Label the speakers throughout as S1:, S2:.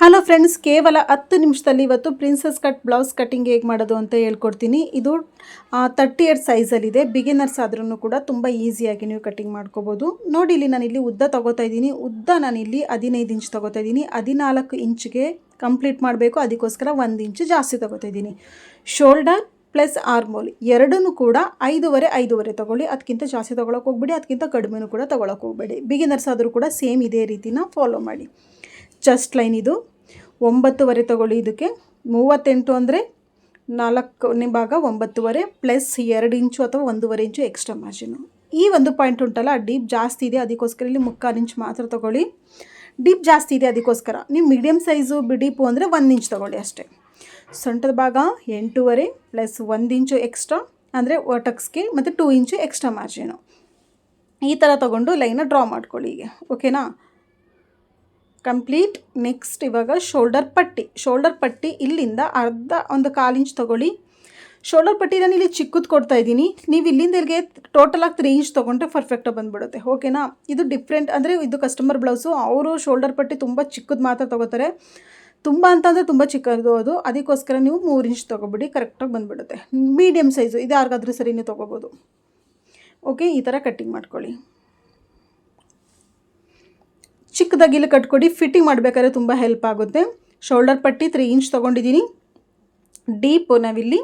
S1: Hello friends ಕೇವಲ ಹತ್ತು ನಿಮಿಷದಲ್ಲಿ ಇವತ್ತು ಪ್ರಿನ್ಸಸ್ ಕಟ್ ಬ್ಲೌಸ್ ಕಟ್ಟಿಂಗ್ ಹೇಗೆ ಮಾಡೋದು ಅಂತ ಹೇಳ್ಕೊಡ್ತೀನಿ. ಇದು ತರ್ಟಿ ಏಟ್ ಸೈಜಲ್ಲಿದೆ ಬಿಗಿನರ್ಸ್ ಆದ್ರೂ ಕೂಡ ತುಂಬ ಈಸಿಯಾಗಿ ನೀವು ಕಟ್ಟಿಂಗ್ ಮಾಡ್ಕೋಬೋದು. ನೋಡಿ ಇಲ್ಲಿ ನಾನು ಇಲ್ಲಿ ಉದ್ದ ತೊಗೋತಾ ಇದ್ದೀನಿ. ಉದ್ದ ನಾನಿಲ್ಲಿ ಹದಿನೈದು ಇಂಚ್ ತೊಗೋತಾ ಇದ್ದೀನಿ. ಹದಿನಾಲ್ಕು ಇಂಚ್ಗೆ ಕಂಪ್ಲೀಟ್ ಮಾಡಬೇಕು. ಅದಕ್ಕೋಸ್ಕರ ಒಂದು ಇಂಚು ಜಾಸ್ತಿ ತೊಗೋತಾ ಇದ್ದೀನಿ. ಶೋಲ್ಡರ್ ಪ್ಲಸ್ ಆರ್ಮೋಲ್ ಎರಡನ್ನೂ ಕೂಡ ಐದೂವರೆ ಐದೂವರೆ ತೊಗೊಳ್ಳಿ. ಅದಕ್ಕಿಂತ ಜಾಸ್ತಿ ತೊಗೊಳಕ್ಕೆ ಹೋಗ್ಬೇಡಿ. ಅದಕ್ಕಿಂತ ಕಡಿಮೆನೂ ಕೂಡ ತೊಗೊಳಕ್ಕೆ ಹೋಗಬೇಡಿ. ಬಿಗಿನರ್ಸ್ ಆದರೂ ಕೂಡ ಸೇಮ್ ಇದೇ ರೀತಿನ ಫಾಲೋ ಮಾಡಿ. ಚೆಸ್ಟ್ ಲೈನ್ ಇದು. ಒಂಬತ್ತುವರೆ ತಗೊಳ್ಳಿ ಇದಕ್ಕೆ. ಮೂವತ್ತೆಂಟು ಅಂದರೆ ನಾಲ್ಕನೇ ಭಾಗ ಒಂಬತ್ತುವರೆ ಪ್ಲಸ್ ಎರಡು ಇಂಚು ಅಥವಾ ಒಂದೂವರೆ ಇಂಚು ಎಕ್ಸ್ಟ್ರಾ ಮಾರ್ಜಿನು ಈ ಒಂದು ಪಾಯಿಂಟ್ ಉಂಟಲ್ಲ ಡೀಪ್ ಜಾಸ್ತಿ ಇದೆ, ಅದಕ್ಕೋಸ್ಕರ ಇಲ್ಲಿ ಮುಕ್ಕಾಲು ಇಂಚ್ ಮಾತ್ರ ತೊಗೊಳ್ಳಿ. ಡೀಪ್ ಜಾಸ್ತಿ ಇದೆ, ಅದಕ್ಕೋಸ್ಕರ. ನೀವು ಮೀಡಿಯಮ್ ಸೈಜು ಡೀಪು ಅಂದರೆ ಒಂದು ಇಂಚ್ ತೊಗೊಳ್ಳಿ ಅಷ್ಟೇ. ಸೊಂಟದ ಭಾಗ ಎಂಟೂವರೆ ಪ್ಲಸ್ ಒಂದು ಇಂಚು ಎಕ್ಸ್ಟ್ರಾ ಅಂದರೆ ಟಕ್ಸ್ಗೆ ಮತ್ತು ಟೂ ಇಂಚು ಎಕ್ಸ್ಟ್ರಾ ಮಾರ್ಜಿನು ಈ ಥರ ತೊಗೊಂಡು ಲೈನ ಡ್ರಾ ಮಾಡ್ಕೊಳ್ಳಿ ಈಗ. ಓಕೆನಾ ಕಂಪ್ಲೀಟ್ ನೆಕ್ಸ್ಟ್ ಇವಾಗ ಶೋಲ್ಡರ್ ಪಟ್ಟಿ. ಶೋಲ್ಡರ್ ಪಟ್ಟಿ ಇಲ್ಲಿಂದ ಅರ್ಧ ಒಂದು ಕಾಲು ಇಂಚ್ ತೊಗೊಳ್ಳಿ. ಶೋಲ್ಡರ್ ಪಟ್ಟಿ ನಾನು ಇಲ್ಲಿ ಚಿಕ್ಕದು ಕೊಡ್ತಾ ಇದ್ದೀನಿ. ನೀವು ಇಲ್ಲಿಂದ ಇಲ್ಲಿಗೆ ಟೋಟಲಾಗಿ ತ್ರೀ ಇಂಚ್ ತೊಗೊಂಡ್ರೆ ಪರ್ಫೆಕ್ಟಾಗಿ ಬಂದ್ಬಿಡುತ್ತೆ. ಓಕೆನಾ ಇದು ಡಿಫ್ರೆಂಟ್ ಅಂದರೆ ಇದು ಕಸ್ಟಮರ್ ಬ್ಲೌಸು ಅವರು ಶೋಲ್ಡರ್ ಪಟ್ಟಿ ತುಂಬ ಚಿಕ್ಕದು ಮಾತ್ರ ತೊಗೋತಾರೆ. ತುಂಬ ಅಂತಂದರೆ ತುಂಬ ಚಿಕ್ಕದು ಅದು. ಅದಕ್ಕೋಸ್ಕರ ನೀವು ಮೂರು ಇಂಚ್ ತೊಗೊಬಿಡಿ. ಕರೆಕ್ಟಾಗಿ ಬಂದುಬಿಡುತ್ತೆ. ಮೀಡಿಯಮ್ ಸೈಜು ಇದು ಯಾರಿಗಾದ್ರೂ ಸರಿ ನೀವು ತೊಗೋಬೋದು. ಓಕೆ ಈ ಥರ ಕಟ್ಟಿಂಗ್ ಮಾಡ್ಕೊಳ್ಳಿ. ಚಿಕ್ಕದಾಗಿ ಇಲ್ಲಿ ಕಟ್ಕೊಡಿ. ಫಿಟ್ಟಿಂಗ್ ಮಾಡಬೇಕಾದ್ರೆ ತುಂಬ ಹೆಲ್ಪ್ ಆಗುತ್ತೆ. ಶೋಲ್ಡರ್ ಪಟ್ಟಿ ತ್ರೀ ಇಂಚ್ ತೊಗೊಂಡಿದ್ದೀನಿ. ಡೀಪು ನಾವಿಲ್ಲಿ.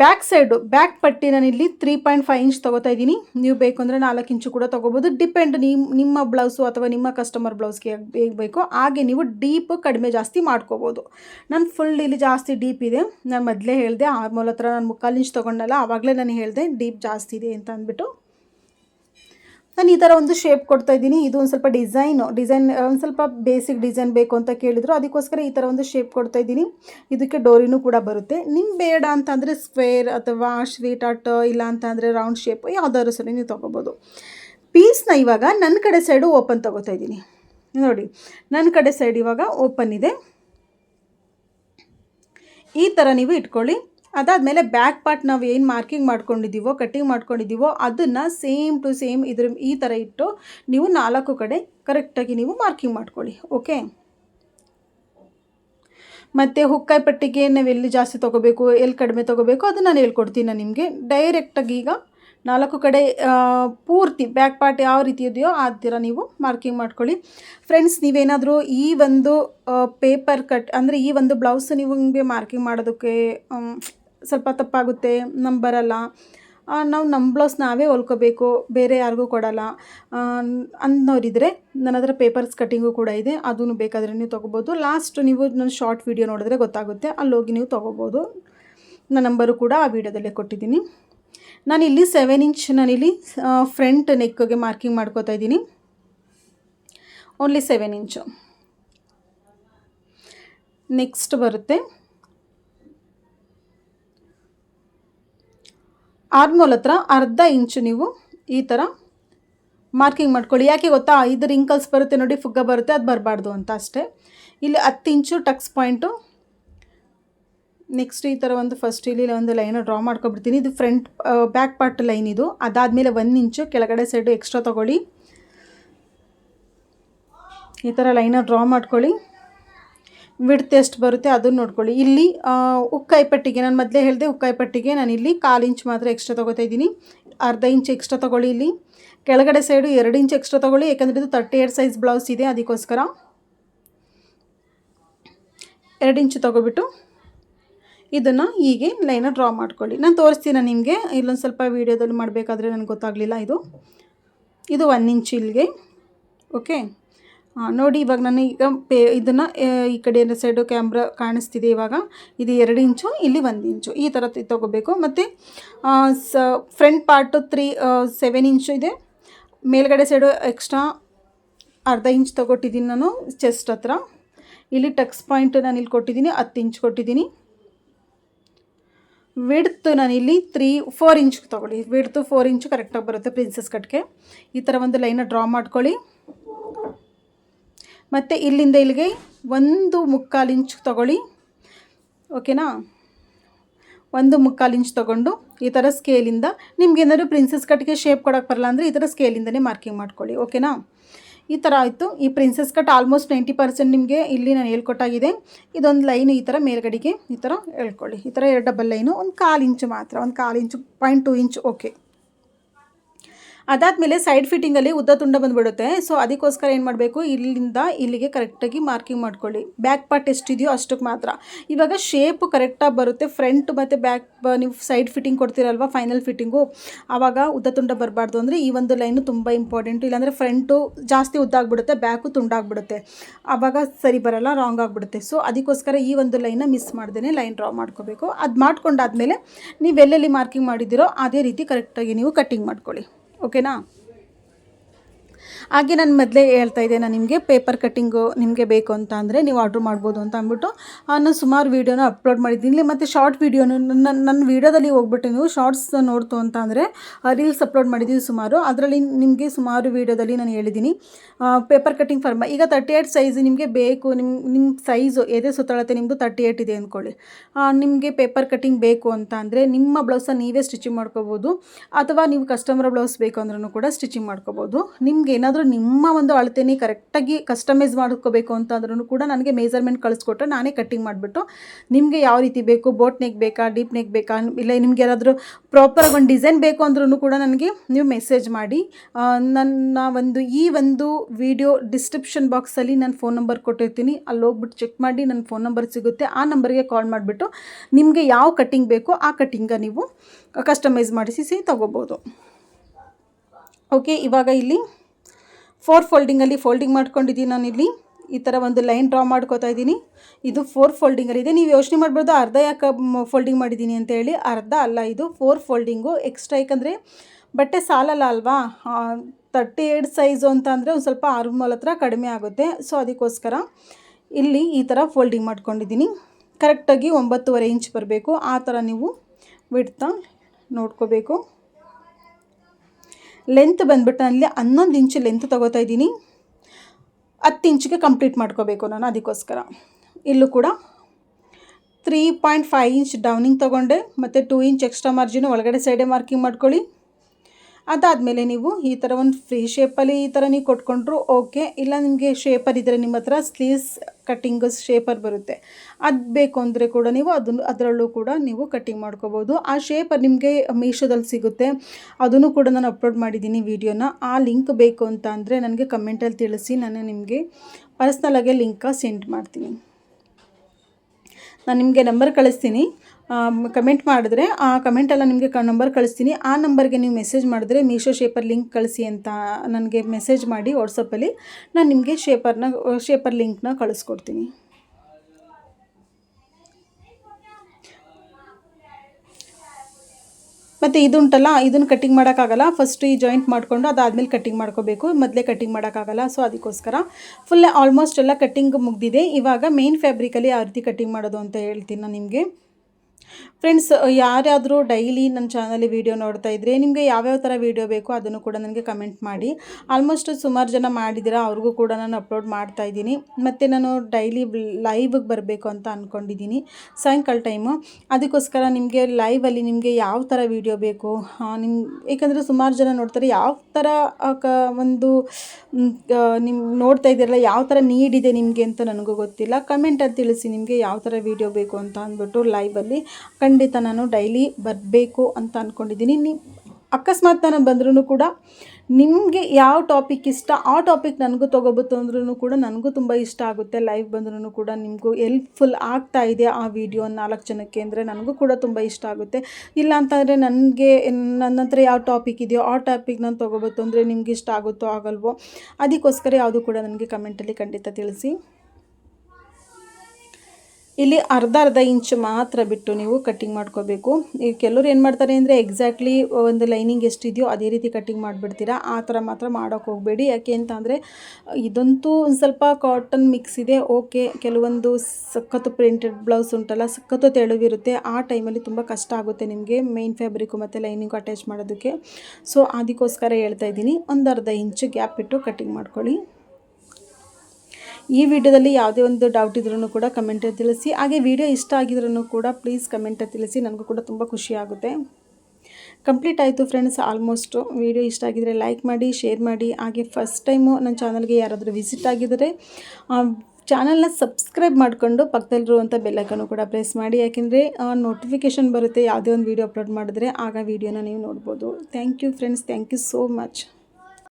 S1: ಬ್ಯಾಕ್ ಸೈಡು ಬ್ಯಾಕ್ ಪಟ್ಟಿ ನಾನಿಲ್ಲಿ ತ್ರೀ ಪಾಯಿಂಟ್ ಫೈವ್ ಇಂಚ್ ತೊಗೋತಾ ಇದ್ದೀನಿ. ನೀವು ಬೇಕು ಅಂದರೆ ನಾಲ್ಕು ಇಂಚು ಕೂಡ ತೊಗೋಬೋದು. ಡಿಪೆಂಡ್ ನಿಮ್ಮ ನಿಮ್ಮ ಬ್ಲೌಸು ಅಥವಾ ನಿಮ್ಮ ಕಸ್ಟಮರ್ ಬ್ಲೌಸ್ಗೆ ಹೇಗೆ ಬೇಕೋ ಹಾಗೆ ನೀವು ಡೀಪ್ ಕಡಿಮೆ ಜಾಸ್ತಿ ಮಾಡ್ಕೋಬೋದು. ನಾನು ಫುಲ್ ಇಲ್ಲಿ ಜಾಸ್ತಿ ಡೀಪ್ ಇದೆ. ನಾನು ಮೊದಲೇ ಹೇಳಿದೆ ಆರ್ಮೋಲ್ ಹತ್ರ ನಾನು ಮುಕ್ಕಾಲು ಇಂಚ್ ತೊಗೊಂಡಲ್ಲ ಆವಾಗಲೇ ನಾನು ಹೇಳಿದೆ ಡೀಪ್ ಜಾಸ್ತಿ ಇದೆ ಅಂತ ಅಂದ್ಬಿಟ್ಟು. ನಾನು ಈ ಥರ ಒಂದು ಶೇಪ್ ಕೊಡ್ತಾ ಇದ್ದೀನಿ. ಇದು ಒಂದು ಸ್ವಲ್ಪ ಡಿಸೈನು ಡಿಸೈನ್ ಒಂದು ಸ್ವಲ್ಪ ಬೇಸಿಕ್ ಡಿಸೈನ್ ಬೇಕು ಅಂತ ಕೇಳಿದ್ರು. ಅದಕ್ಕೋಸ್ಕರ ಈ ಥರ ಒಂದು ಶೇಪ್ ಕೊಡ್ತಾ ಇದ್ದೀನಿ. ಇದಕ್ಕೆ ಡೋರಿನೂ ಕೂಡ ಬರುತ್ತೆ. ನಿಮ್ಮ ಬೇಡ ಅಂತಂದರೆ ಸ್ಕ್ವೇರ್ ಅಥವಾ ಸ್ವೀಟ್ ಆರ್ಟ್ ಇಲ್ಲ ಅಂತಂದರೆ ರೌಂಡ್ ಶೇಪ್ ಯಾವುದಾದ್ರು ಸರಿ ನೀವು ತೊಗೋಬೋದು. ಪೀಸ್ನ ಇವಾಗ ನನ್ನ ಕಡೆ ಸೈಡು ಓಪನ್ ತೊಗೋತಾ ಇದ್ದೀನಿ. ನೋಡಿ ನನ್ನ ಕಡೆ ಸೈಡ್ ಇವಾಗ ಓಪನ್ ಇದೆ. ಈ ಥರ ನೀವು ಇಟ್ಕೊಳ್ಳಿ. ಅದಾದಮೇಲೆ ಬ್ಯಾಕ್ ಪಾರ್ಟ್ ನಾವು ಏನು ಮಾರ್ಕಿಂಗ್ ಮಾಡ್ಕೊಂಡಿದ್ದೀವೋ ಕಟ್ಟಿಂಗ್ ಮಾಡ್ಕೊಂಡಿದ್ದೀವೋ ಅದನ್ನು ಸೇಮ್ ಟು ಸೇಮ್ ಇದ್ರ ಈ ಥರ ಇಟ್ಟು ನೀವು ನಾಲ್ಕು ಕಡೆ ಕರೆಕ್ಟಾಗಿ ನೀವು ಮಾರ್ಕಿಂಗ್ ಮಾಡ್ಕೊಳ್ಳಿ ಓಕೆ ಮತ್ತು ಹುಕ್ಕಾಯಿ ಪಟ್ಟಿಗೆ ನಾವು ಎಲ್ಲಿ ಜಾಸ್ತಿ ತೊಗೋಬೇಕು, ಎಲ್ಲಿ ಕಡಿಮೆ ತೊಗೋಬೇಕು ಅದು ನಾನು ಹೇಳ್ಕೊಡ್ತೀನಿ ನಾನು ನಿಮಗೆ. ಡೈರೆಕ್ಟಾಗಿ ಈಗ ನಾಲ್ಕು ಕಡೆ ಪೂರ್ತಿ ಬ್ಯಾಕ್ ಪಾರ್ಟ್ ಯಾವ ರೀತಿ ಇದೆಯೋ ಆ ಥರ ನೀವು ಮಾರ್ಕಿಂಗ್ ಮಾಡ್ಕೊಳ್ಳಿ. ಫ್ರೆಂಡ್ಸ್ ನೀವೇನಾದರೂ ಈ ಒಂದು ಪೇಪರ್ ಕಟ್ ಅಂದರೆ ಈ ಒಂದು ಬ್ಲೌಸ್ ನೀವು ನಿಮಗೆ ಮಾರ್ಕಿಂಗ್ ಮಾಡೋದಕ್ಕೆ ಸ್ವಲ್ಪ ತಪ್ಪಾಗುತ್ತೆ ನಮ್ಮ ಬರಲ್ಲ. ನಾವು ನಮ್ಮ ಬ್ಲೌಸ್ ನಾವೇ ಹೊಲ್ಕೋಬೇಕು, ಬೇರೆ ಯಾರಿಗೂ ಕೊಡಲ್ಲ. ಅನ್ನೋರಿದ್ರೆ ನನ್ನ ಹತ್ರ ಪೇಪರ್ಸ್ ಕಟ್ಟಿಂಗು ಕೂಡ ಇದೆ ಅದನ್ನು ಬೇಕಾದರೆ ನೀವು ತೊಗೋಬೋದು. ಲಾಸ್ಟ್ ನೀವು ನನ್ನ ಶಾರ್ಟ್ ವೀಡಿಯೋ ನೋಡಿದ್ರೆ ಗೊತ್ತಾಗುತ್ತೆ, ಅಲ್ಲೋಗಿ ನೀವು ತೊಗೋಬೋದು. ನನ್ನ ನಂಬರು ಕೂಡ ಆ ವೀಡಿಯೋದಲ್ಲೇ ಕೊಟ್ಟಿದ್ದೀನಿ. ನಾನಿಲ್ಲಿ ಸೆವೆನ್ ಇಂಚ್ ನಾನಿಲ್ಲಿ ಫ್ರಂಟ್ ನೆಕ್ಗೆ ಮಾರ್ಕಿಂಗ್ ಮಾಡ್ಕೋತಾ ಇದ್ದೀನಿ. ಓನ್ಲಿ ಸೆವೆನ್ ಇಂಚು ನೆಕ್ಸ್ಟ್ ಬರುತ್ತೆ. ಆರ್ಮೋಲ್ ಹತ್ರ ಅರ್ಧ ಇಂಚು ನೀವು ಈ ಥರ ಮಾರ್ಕಿಂಗ್ ಮಾಡ್ಕೊಳ್ಳಿ. ಯಾಕೆ ಗೊತ್ತಾ? ಇದು ರಿಂಕಲ್ಸ್ ಬರುತ್ತೆ ನೋಡಿ, ಫುಗ್ಗ ಬರುತ್ತೆ, ಅದು ಬರಬಾರ್ದು ಅಂತ ಅಷ್ಟೇ. ಇಲ್ಲಿ ಹತ್ತು ಇಂಚು ಟಕ್ಸ್ ಪಾಯಿಂಟು. ನೆಕ್ಸ್ಟ್ ಈ ಥರ ಒಂದು ಫಸ್ಟ್ ಇಲ್ಲಿ ಒಂದು ಲೈನ ಡ್ರಾ ಮಾಡ್ಕೊಬಿಡ್ತೀನಿ. ಇದು ಫ್ರಂಟ್ ಬ್ಯಾಕ್ ಪಾರ್ಟ್ ಲೈನ್ ಇದು. ಅದಾದಮೇಲೆ ಒಂದು ಇಂಚು, ಕೆಳಗಡೆ ಸೈಡು ಎಕ್ಸ್ಟ್ರಾ ತೊಗೊಳ್ಳಿ. ಈ ಥರ ಲೈನ ಡ್ರಾ ಮಾಡ್ಕೊಳ್ಳಿ. ವಿಡ್ತ್ ಎಷ್ಟು ಬರುತ್ತೆ ಅದನ್ನು ನೋಡ್ಕೊಳ್ಳಿ. ಇಲ್ಲಿ ಉಕ್ಕಾಯಿ ಪಟ್ಟಿಗೆ ನಾನು ಮೊದಲೇ ಹೇಳಿದೆ ಉಕ್ಕಾಯಿ ಪಟ್ಟಿಗೆ ನಾನು ಇಲ್ಲಿ ಕಾಲು ಇಂಚ್ ಮಾತ್ರ ಎಕ್ಸ್ಟ್ರಾ ತೊಗೋತಾ ಇದ್ದೀನಿ. ಅರ್ಧ ಇಂಚ್ ಎಕ್ಸ್ಟ್ರಾ ತೊಗೊಳ್ಳಿ ಇಲ್ಲಿ. ಕೆಳಗಡೆ ಸೈಡು ಎರಡು ಇಂಚ್ ಎಕ್ಸ್ಟ್ರಾ ತೊಗೊಳ್ಳಿ, ಯಾಕಂದರೆ ಇದು ತರ್ಟಿ ಏಟ್ ಸೈಜ್ ಬ್ಲೌಸ್ ಇದೆ, ಅದಕ್ಕೋಸ್ಕರ. ಎರಡು ಇಂಚು ತೊಗೊಬಿಟ್ಟು ಇದನ್ನು ಹೀಗೆ ಲೈನ ಡ್ರಾ ಮಾಡ್ಕೊಳ್ಳಿ. ನಾನು ತೋರಿಸ್ತೀನಿ ನಿಮಗೆ? ಇಲ್ಲೊಂದು ಸ್ವಲ್ಪ ವೀಡಿಯೋದಲ್ಲಿ ಮಾಡಬೇಕಾದ್ರೆ ನನಗೆ ಗೊತ್ತಾಗಲಿಲ್ಲ ಇದು. ಇದು ಒನ್ ಇಂಚ್ ಇಲ್ಲಿಗೆ. ಓಕೆ ನೋಡಿ, ಇವಾಗ ನಾನು ಪೇ, ಇದನ್ನು ಈ ಕಡೆ ಸೈಡು ಕ್ಯಾಮ್ರಾ ಕಾಣಿಸ್ತಿದೆ ಇವಾಗ. ಇದು ಎರಡು ಇಂಚು, ಇಲ್ಲಿ ಒಂದು ಇಂಚು. ಈ ಥರ ತೊಗೋಬೇಕು. ಮತ್ತು ಸ front part three seven inch ಇದೆ. ಮೇಲ್ಗಡೆ ಸೈಡು ಎಕ್ಸ್ಟ್ರಾ ಅರ್ಧ ಇಂಚ್ ತೊಗೊಟ್ಟಿದ್ದೀನಿ ನಾನು ಚೆಸ್ಟ್ ಹತ್ರ. ಇಲ್ಲಿ ಟಕ್ಸ್ ಪಾಯಿಂಟ್ ನಾನು ಇಲ್ಲಿ ಕೊಟ್ಟಿದ್ದೀನಿ, ಹತ್ತು ಇಂಚ್ ಕೊಟ್ಟಿದ್ದೀನಿ. ವಿಡ್ತ್ ನಾನಿಲ್ಲಿ ತ್ರೀ ಫೋರ್ ಇಂಚ್ ತೊಗೊಳ್ಳಿ. ವಿಡ್ತು ಫೋರ್ ಇಂಚು ಕರೆಕ್ಟಾಗಿ ಬರುತ್ತೆ ಪ್ರಿನ್ಸಸ್ ಕಟ್ಗೆ ಈ ಥರ ಒಂದು ಲೈನ ಡ್ರಾ ಮಾಡ್ಕೊಳ್ಳಿ. ಮತ್ತು ಇಲ್ಲಿಂದ ಇಲ್ಲಿಗೆ ಒಂದು ಮುಕ್ಕಾಲು ಇಂಚ್ ತೊಗೊಳ್ಳಿ. ಓಕೆನಾ? ಒಂದು ಮುಕ್ಕಾಲು ಇಂಚ್ ತೊಗೊಂಡು ಈ ಥರ ಸ್ಕೇಲಿಂದ ನಿಮ್ಗೆ ಏನಾದರೂ ಪ್ರಿನ್ಸಸ್ ಕಟ್ಗೆ ಶೇಪ್ ಕೊಡೋಕ್ಕೆ ಬರಲ್ಲ ಅಂದರೆ ಈ ಥರ ಸ್ಕೇಲಿಂದನೇ ಮಾರ್ಕಿಂಗ್ ಮಾಡ್ಕೊಳ್ಳಿ. ಓಕೆನಾ? ಈ ಥರ ಆಯಿತು. ಈ princess cut almost ninety percent ನಿಮಗೆ ಇಲ್ಲಿ ನಾನು ಹೇಳ್ಕೊಟ್ಟಾಗಿದೆ. ಇದೊಂದು ಲೈನ್ ಈ ಥರ ಮೇಲ್ಗಡೆಗೆ ಈ ಥರ ಹೇಳ್ಕೊಳ್ಳಿ ಈ ಥರ ಎರಡು ಡಬಲ್ ಲೈನು ಒಂದು ಕಾಲು ಇಂಚು ಮಾತ್ರ, ಒಂದು ಕಾಲು inch point two inch okay ಅದಾದಮೇಲೆ ಸೈಡ್ ಫಿಟ್ಟಿಂಗಲ್ಲಿ ಉದ್ದ ತುಂಡ ಬಂದುಬಿಡುತ್ತೆ. ಸೊ ಅದಕ್ಕೋಸ್ಕರ ಏನು ಮಾಡಬೇಕು? ಇಲ್ಲಿಂದ ಇಲ್ಲಿಗೆ ಕರೆಕ್ಟಾಗಿ ಮಾರ್ಕಿಂಗ್ ಮಾಡ್ಕೊಳ್ಳಿ. ಬ್ಯಾಕ್ ಪಾರ್ಟ್ ಎಷ್ಟಿದೆಯೋ ಅಷ್ಟಕ್ಕೆ ಮಾತ್ರ. ಇವಾಗ ಶೇಪ್ ಕರೆಕ್ಟಾಗಿ ಬರುತ್ತೆ. ಫ್ರಂಟ್ ಮತ್ತು ಬ್ಯಾಕ್ ನೀವು ಸೈಡ್ ಫಿಟ್ಟಿಂಗ್ ಕೊಡ್ತೀರಲ್ವ? ಫೈನಲ್ ಫಿಟ್ಟಿಂಗು ಆವಾಗ ಉದ್ದ ತುಂಡ ಬರಬಾರ್ದು ಅಂದರೆ ಈ ಒಂದು ಲೈನು ತುಂಬ ಇಂಪಾರ್ಟೆಂಟು ಇಲ್ಲಾಂದರೆ ಫ್ರಂಟು ಜಾಸ್ತಿ ಉದ್ದ ಆಗಿಬಿಡುತ್ತೆ ಬ್ಯಾಕು ತುಂಡಾಗ್ಬಿಡುತ್ತೆ ಆವಾಗ ಸರಿ ಬರಲ್ಲ ರಾಂಗ್ ಆಗಿಬಿಡುತ್ತೆ. ಸೊ ಅದಕ್ಕೋಸ್ಕರ ಈ ಒಂದು ಲೈನ ಮಿಸ್ ಮಾಡ್ದೇ ಲೈನ್ ಡ್ರಾ ಮಾಡ್ಕೋಬೇಕು. ಅದು ಮಾಡ್ಕೊಂಡಾದ್ಮೇಲೆ ನೀವು ಎಲ್ಲೆಲ್ಲಿ ಮಾರ್ಕಿಂಗ್ ಮಾಡಿದ್ದೀರೋ ಅದೇ ರೀತಿ ಕರೆಕ್ಟಾಗಿ ನೀವು ಕಟ್ಟಿಂಗ್ ಮಾಡ್ಕೊಳ್ಳಿ. ಓಕೆನಾ ಹಾಗೆ ನಾನು ಮೊದಲೇ ಹೇಳ್ತಾ ಇದ್ದೆ, ನಾನು ನಿಮಗೆ ಪೇಪರ್ ಕಟ್ಟಿಂಗು ನಿಮಗೆ ಬೇಕು ಅಂತ ಅಂದರೆ ನೀವು ಆರ್ಡ್ರ್ ಮಾಡ್ಬೋದು ಅಂತ ಅಂದ್ಬಿಟ್ಟು ನಾನು ಸುಮಾರು ವೀಡಿಯೋನ ಅಪ್ಲೋಡ್ ಮಾಡಿದ್ದೀನಿ. ಮತ್ತು ಶಾರ್ಟ್ ವೀಡಿಯೋನು ನನ್ನ ನನ್ನ ವೀಡಿಯೋದಲ್ಲಿ ಹೋಗ್ಬಿಟ್ಟು ನೀವು ಶಾರ್ಟ್ಸ್ ನೋಡ್ತು ಅಂತ ಅಂದರೆ ರೀಲ್ಸ್ ಅಪ್ಲೋಡ್ ಮಾಡಿದ್ದೀವಿ ಸುಮಾರು. ಅದರಲ್ಲಿ ನಿಮಗೆ ಸುಮಾರು ವೀಡಿಯೋದಲ್ಲಿ ನಾನು ಹೇಳಿದ್ದೀನಿ ಪೇಪರ್ ಕಟ್ಟಿಂಗ್ ಫಾರ್ಮ ಈಗ ತರ್ಟಿ ಏಯ್ಟ್ ಸೈಜ್ ನಿಮಗೆ ಬೇಕು. ನಿಮ್ಮ ನಿಮ್ಮ ಸೈಜು ಎದೆ ಸುತ್ತಳತೆ ನಿಮ್ಮದು ತರ್ಟಿ ಏಯ್ಟ್ ಇದೆ ಅಂದ್ಕೊಳ್ಳಿ ನಿಮಗೆ ಪೇಪರ್ ಕಟ್ಟಿಂಗ್ ಬೇಕು ಅಂತ ಅಂದರೆ, ನಿಮ್ಮ ಬ್ಲೌಸನ್ನು ನೀವೇ ಸ್ಟಿಚಿಂಗ್ ಮಾಡ್ಕೋಬೋದು. ಅಥವಾ ನೀವು ಕಸ್ಟಮರ್ ಬ್ಲೌಸ್ ಬೇಕು ಅಂದ್ರೂ ಕೂಡ ಸ್ಟಿಚಿಂಗ್ ಮಾಡ್ಕೋಬೋದು. ನಿಮ್ಗೆ ಏನಾದರೂ ನಿಮ್ಮ ಒಂದು ಅಳತೆನೇ ಕರೆಕ್ಟಾಗಿ ಕಸ್ಟಮೈಸ್ ಮಾಡ್ಕೋಬೇಕು ಅಂತಂದ್ರೂ ಕೂಡ ನನಗೆ ಮೇಜರ್ಮೆಂಟ್ ಕಳಿಸ್ಕೊಟ್ರೆ ನಾನೇ ಕಟ್ಟಿಂಗ್ ಮಾಡಿಬಿಟ್ಟು ನಿಮಗೆ ಯಾವ ರೀತಿ ಬೇಕು ಬೋಟ್ ನೆಕ್ ಬೇಕಾ ಡೀಪ್ ನೆಕ್ ಬೇಕಾ, ಇಲ್ಲ ನಿಮ್ಗೆ ಯಾರಾದರೂ ಪ್ರಾಪರಾಗಿ ಒಂದು ಡಿಸೈನ್ ಬೇಕು ಅಂದ್ರೂ ಕೂಡ ನನಗೆ ನೀವು ಮೆಸೇಜ್ ಮಾಡಿ. ನನ್ನ ಒಂದು ಈ ಒಂದು ವಿಡಿಯೋ ಡಿಸ್ಕ್ರಿಪ್ಷನ್ ಬಾಕ್ಸಲ್ಲಿ ನಾನು ಫೋನ್ ನಂಬರ್ ಕೊಟ್ಟಿರ್ತೀನಿ. ಅಲ್ಲಿ ಹೋಗ್ಬಿಟ್ಟು ಚೆಕ್ ಮಾಡಿ ನನ್ನ ಫೋನ್ ನಂಬರ್ ಸಿಗುತ್ತೆ. ಆ ನಂಬರ್ಗೆ ಕಾಲ್ ಮಾಡಿಬಿಟ್ಟು ನಿಮಗೆ ಯಾವ ಕಟ್ಟಿಂಗ್ ಬೇಕೋ ಆ ಕಟ್ಟಿಂಗ ನೀವು ಕಸ್ಟಮೈಸ್ ಮಾಡಿಸಿ ತಗೋಬೋದು. ಓಕೆ ಇವಾಗ ಇಲ್ಲಿ ಫೋರ್ ಫೋಲ್ಡಿಂಗಲ್ಲಿ ಫೋಲ್ಡಿಂಗ್ ಮಾಡ್ಕೊಂಡಿದ್ದೀನಿ ನಾನು ಇಲ್ಲಿ ಈ ಥರ ಒಂದು ಲೈನ್ ಡ್ರಾ ಮಾಡ್ಕೋತಾ ಇದ್ದೀನಿ ಇದು ಫೋರ್ ಫೋಲ್ಡಿಂಗಲ್ಲಿದೆ ನೀವು ಯೋಚನೆ ಮಾಡ್ಬೋದು ಅರ್ಧ ಯಾಕೆ ಫೋಲ್ಡಿಂಗ್ ಮಾಡಿದ್ದೀನಿ ಅಂತೇಳಿ ಅರ್ಧ ಅಲ್ಲ, ಇದು ಫೋರ್ ಫೋಲ್ಡಿಂಗು ಎಕ್ಸ್ಟ್ರಾ ಯಾಕಂದರೆ ಬಟ್ಟೆ ಸಾಲಲ್ಲ ಅಲ್ವಾ? ತರ್ಟಿ ಏಟ್ ಸೈಜು ಅಂತ ಅಂದರೆ ಒಂದು ಸ್ವಲ್ಪ ಆರ್ಮೋಲ್ ಹತ್ರ ಕಡಿಮೆ ಆಗುತ್ತೆ. ಸೊ ಅದಕ್ಕೋಸ್ಕರ ಇಲ್ಲಿ ಈ ಥರ ಫೋಲ್ಡಿಂಗ್ ಮಾಡ್ಕೊಂಡಿದ್ದೀನಿ ಕರೆಕ್ಟಾಗಿ ಒಂಬತ್ತುವರೆ ಇಂಚ್ ಬರಬೇಕು. ಆ ಥರ ನೀವು ಬಿಡ್ತಾ ನೋಡ್ಕೋಬೇಕು. ಲೆಂತ್ ಬಂದ್ಬಿಟ್ಟು ನಾನಿಲ್ಲಿ ಹನ್ನೊಂದು ಇಂಚು ಲೆಂತ್ ತೊಗೋತಾ ಇದ್ದೀನಿ. ಹತ್ತು ಇಂಚಿಗೆ ಕಂಪ್ಲೀಟ್ ಮಾಡ್ಕೋಬೇಕು ನಾನು ಅದಕ್ಕೋಸ್ಕರ. ಇಲ್ಲೂ ಕೂಡ ತ್ರೀ ಪಾಯಿಂಟ್ ಫೈವ್ ಇಂಚ್ ಡೌನಿಂಗ್ ತೊಗೊಂಡೆ, ಮತ್ತು ಟೂ ಇಂಚ್ ಎಕ್ಸ್ಟ್ರಾ ಮಾರ್ಜಿನ್ ಒಳಗಡೆ ಸೈಡೇ ಮಾರ್ಕಿಂಗ್ ಮಾಡ್ಕೊಳ್ಳಿ. ಅದಾದಮೇಲೆ ನೀವು ಈ ಥರ ಒಂದು ಫ್ರೀ ಶೇಪಲ್ಲಿ ಈ ಥರ ನೀವು ಕೊಟ್ಕೊಂಡ್ರು ಓಕೆ ಇಲ್ಲ ನಿಮಗೆ ಶೇಪರ್ ಇದ್ದರೆ ನಿಮ್ಮ ಹತ್ರ ಸ್ಲೀವ್ಸ್ ಕಟ್ಟಿಂಗ್ ಶೇಪರ್ ಬರುತ್ತೆ. ಅದು ಬೇಕು ಅಂದರೆ ಕೂಡ ನೀವು ಅದನ್ನು, ಅದರಲ್ಲೂ ಕೂಡ ನೀವು ಕಟ್ಟಿಂಗ್ ಮಾಡ್ಕೋಬೋದು. ಆ ಶೇಪರ್ ನಿಮಗೆ ಮೀಶೋದಲ್ಲಿ ಸಿಗುತ್ತೆ. ಅದನ್ನು ಕೂಡ ನಾನು ಅಪ್ಲೋಡ್ ಮಾಡಿದ್ದೀನಿ ವೀಡಿಯೋನ ಆ ಲಿಂಕ್ ಬೇಕು ಅಂತ ಅಂದರೆ ನನಗೆ ಕಮೆಂಟಲ್ಲಿ ತಿಳಿಸಿ, ನಾನು ನಿಮಗೆ ಪರ್ಸ್ನಲಾಗೆ ಲಿಂಕ ಸೆಂಡ್ ಮಾಡ್ತೀನಿ. ನಾನು ನಿಮಗೆ ನಂಬರ್ ಕಳಿಸ್ತೀನಿ. ಕಮೆಂಟ್ ಮಾಡಿದ್ರೆ, ಆ ಕಮೆಂಟೆಲ್ಲ ನಿಮಗೆ ಕ ನಂಬರ್ ಕಳಿಸ್ತೀನಿ. ಆ ನಂಬರ್ಗೆ ನೀವು ಮೆಸೇಜ್ ಮಾಡಿದ್ರೆ ಮೀಶೋ ಶೇಪರ್ ಲಿಂಕ್ ಕಳಿಸಿ ಅಂತ ನನಗೆ ಮೆಸೇಜ್ ಮಾಡಿ ವಾಟ್ಸಪ್ಪಲ್ಲಿ ನಾನು ನಿಮಗೆ ಶೇಪರ್ನ ಶೇಪರ್ ಲಿಂಕ್ನ ಕಳಿಸ್ಕೊಡ್ತೀನಿ. ಮತ್ತು ಇದುಂಟಲ್ಲ, ಇದನ್ನು ಕಟ್ಟಿಂಗ್ ಮಾಡೋಕ್ಕಾಗಲ್ಲ. ಫಸ್ಟ್ ಈ ಜಾಯಿಂಟ್ ಮಾಡಿಕೊಂಡು ಅದಾದಮೇಲೆ ಕಟ್ಟಿಂಗ್ ಮಾಡ್ಕೋಬೇಕು. ಮೊದಲೇ ಕಟ್ಟಿಂಗ್ ಮಾಡೋಕ್ಕಾಗಲ್ಲ. ಸೊ ಅದಕ್ಕೋಸ್ಕರ ಫುಲ್ ಆಲ್ಮೋಸ್ಟ್ ಎಲ್ಲ ಕಟ್ಟಿಂಗ್ ಮುಗ್ದಿದೆ. ಇವಾಗ ಮೇನ್ ಫ್ಯಾಬ್ರಿಕಲ್ಲಿ ಯಾವ ರೀತಿ ಕಟ್ಟಿಂಗ್ ಮಾಡೋದು ಅಂತ ಹೇಳ್ತೀನಿ ನಾನು ನಿಮಗೆ. ಫ್ರೆಂಡ್ಸ್ ಯಾರಾದರೂ ಡೈಲಿ ನನ್ನ ಚಾನಲ್ಲಿ ವೀಡಿಯೋ ನೋಡ್ತಾ ಇದ್ರೆ ನಿಮಗೆ ಯಾವ್ಯಾವ ಥರ ವೀಡಿಯೋ ಬೇಕೋ ಅದನ್ನು ಕೂಡ ನನಗೆ ಕಮೆಂಟ್ ಮಾಡಿ. ಆಲ್ಮೋಸ್ಟ್ ಸುಮಾರು ಜನ ಮಾಡಿದ್ದೀರಾ, ಅವ್ರಿಗೂ ಕೂಡ ನಾನು ಅಪ್ಲೋಡ್ ಮಾಡ್ತಾ ಇದ್ದೀನಿ. ಮತ್ತು ನಾನು ಡೈಲಿ ಲೈವಿಗೆ ಬರಬೇಕು ಅಂತ ಅಂದ್ಕೊಂಡಿದ್ದೀನಿ ಸಾಯಂಕಾಲ ಟೈಮು ಅದಕ್ಕೋಸ್ಕರ ನಿಮಗೆ ಲೈವಲ್ಲಿ ನಿಮಗೆ ಯಾವ ಥರ ವೀಡಿಯೋ ಬೇಕು ನಿಮ್ಮ ಏಕೆಂದರೆ ಸುಮಾರು ಜನ ನೋಡ್ತಾರೆ ಯಾವ ಥರ ಕ, ಒಂದು ನಿಮ್ಮ ನೋಡ್ತಾ ಇದ್ದೀರಲ್ಲ ಯಾವ ಥರ ನೀಡಿದೆ ನಿಮಗೆ ಅಂತ ನನಗೂ ಗೊತ್ತಿಲ್ಲ. ಕಮೆಂಟಲ್ಲಿ ತಿಳಿಸಿ ನಿಮಗೆ ಯಾವ ಥರ ವೀಡಿಯೋ ಬೇಕು ಅಂತ ಅಂದ್ಬಿಟ್ಟು ಲೈವಲ್ಲಿ ಖಂಡಿತ ನಾನು ಡೈಲಿ ಬರಬೇಕು ಅಂತ ಅಂದ್ಕೊಂಡಿದ್ದೀನಿ ನೀವು ಅಕಸ್ಮಾತ್ ನಾನು ಬಂದ್ರೂ ಕೂಡ ನಿಮಗೆ ಯಾವ ಟಾಪಿಕ್ ಇಷ್ಟ, ಆ ಟಾಪಿಕ್ ನನಗೂ ತೊಗೋಬೋದು ಅಂದ್ರೂ ಕೂಡ ನನಗೂ ತುಂಬ ಇಷ್ಟ ಆಗುತ್ತೆ. ಲೈವ್ ಬಂದ್ರೂ ಕೂಡ ನಿಮಗೂ ಎಲ್ಪ್ಫುಲ್ ಆಗ್ತಾ ಇದೆ ಆ ವಿಡಿಯೋ ನಾಲ್ಕು ಜನಕ್ಕೆ ಅಂದರೆ ನನಗೂ ಕೂಡ ತುಂಬ ಇಷ್ಟ ಆಗುತ್ತೆ. ಇಲ್ಲ ಅಂತಂದರೆ ನನಗೆ ನನ್ನ ಹತ್ರ ಯಾವ ಟಾಪಿಕ್ ಇದೆಯೋ ಆ ಟಾಪಿಕ್ ನಾನು ತೊಗೋಬೋದು ಅಂದರೆ ನಿಮ್ಗೆ ಇಷ್ಟ ಆಗುತ್ತೋ ಆಗಲ್ವೋ, ಅದಕ್ಕೋಸ್ಕರ ಯಾವುದು ಕೂಡ ನನಗೆ ಕಮೆಂಟಲ್ಲಿ ಖಂಡಿತ ತಿಳಿಸಿ. ಇಲ್ಲಿ ಅರ್ಧ ಅರ್ಧ ಇಂಚ್ ಮಾತ್ರ ಬಿಟ್ಟು ನೀವು ಕಟ್ಟಿಂಗ್ ಮಾಡ್ಕೋಬೇಕು. ಈಗ ಕೆಲವ್ರು ಏನು ಮಾಡ್ತಾರೆ ಅಂದರೆ ಎಕ್ಸಾಕ್ಟ್ಲಿ ಒಂದು ಲೈನಿಂಗ್ ಎಷ್ಟಿದೆಯೋ ಅದೇ ರೀತಿ ಕಟ್ಟಿಂಗ್ ಮಾಡಿಬಿಡ್ತೀರಾ. ಆ ಥರ ಮಾತ್ರ ಮಾಡೋಕ್ಕೆ ಹೋಗಬೇಡಿ. ಯಾಕೆ ಅಂತ ಅಂದರೆ, ಇದಂತೂ ಒಂದು ಸ್ವಲ್ಪ ಕಾಟನ್ ಮಿಕ್ಸ್ ಇದೆ. ಓಕೆ ಕೆಲವೊಂದು ಸಖತ್ತು ಪ್ರಿಂಟೆಡ್ ಬ್ಲೌಸ್ ಉಂಟಲ್ಲ, ಸಖತ್ತು ತೆಳುವಿರುತ್ತೆ. ಆ ಟೈಮಲ್ಲಿ ತುಂಬ ಕಷ್ಟ ಆಗುತ್ತೆ ನಿಮಗೆ ಮೇನ್ ಫ್ಯಾಬ್ರಿಕ್ಕು ಮತ್ತು ಲೈನಿಂಗ್ ಅಟ್ಯಾಚ್ ಮಾಡೋದಕ್ಕೆ. ಸೊ ಅದಕ್ಕೋಸ್ಕರ ಹೇಳ್ತಾ ಇದ್ದೀನಿ, ಒಂದು ಅರ್ಧ ಇಂಚು ಗ್ಯಾಪ್ ಇಟ್ಟು ಕಟ್ಟಿಂಗ್ ಮಾಡ್ಕೊಳ್ಳಿ. ಈ ವಿಡಿಯೋದಲ್ಲಿ ಯಾವುದೇ ಒಂದು ಡೌಟ್ ಇದ್ರೂ ಕೂಡ ಕಮೆಂಟಲ್ಲಿ ತಿಳಿಸಿ, ಹಾಗೆ ವಿಡಿಯೋ ಇಷ್ಟ ಆಗಿದ್ರೂ ಕೂಡ ಪ್ಲೀಸ್ ಕಮೆಂಟ್ ತಿಳಿಸಿ, ನನಗೂ ಕೂಡ ತುಂಬ ಖುಷಿಯಾಗುತ್ತೆ ಕಂಪ್ಲೀಟ್ ಆಯಿತು ಫ್ರೆಂಡ್ಸ್ ಆಲ್ಮೋಸ್ಟು ವಿಡಿಯೋ ಇಷ್ಟ ಆಗಿದರೆ ಲೈಕ್ ಮಾಡಿ ಶೇರ್ ಮಾಡಿ, ಹಾಗೆ ಫಸ್ಟ್ ಟೈಮು ನನ್ನ ಚಾನಲ್ಗೆ ಯಾರಾದರೂ ವಿಸಿಟ್ ಆಗಿದರೆ ಚಾನಲ್ನ ಸಬ್ಸ್ಕ್ರೈಬ್ ಮಾಡಿಕೊಂಡು ಪಕ್ಕದಲ್ಲಿರುವಂಥ ಬೆಲ್ಲೈಕನ್ನು ಕೂಡ ಪ್ರೆಸ್ ಮಾಡಿ, ಯಾಕೆಂದರೆ ನೋಟಿಫಿಕೇಷನ್ ಬರುತ್ತೆ, ಯಾವುದೇ ಒಂದು ವೀಡಿಯೋ ಅಪ್ಲೋಡ್ ಮಾಡಿದ್ರೆ ಆಗ ವೀಡಿಯೋನ ನೀವು ನೋಡ್ಬೋದು. Thank you friends thank you so much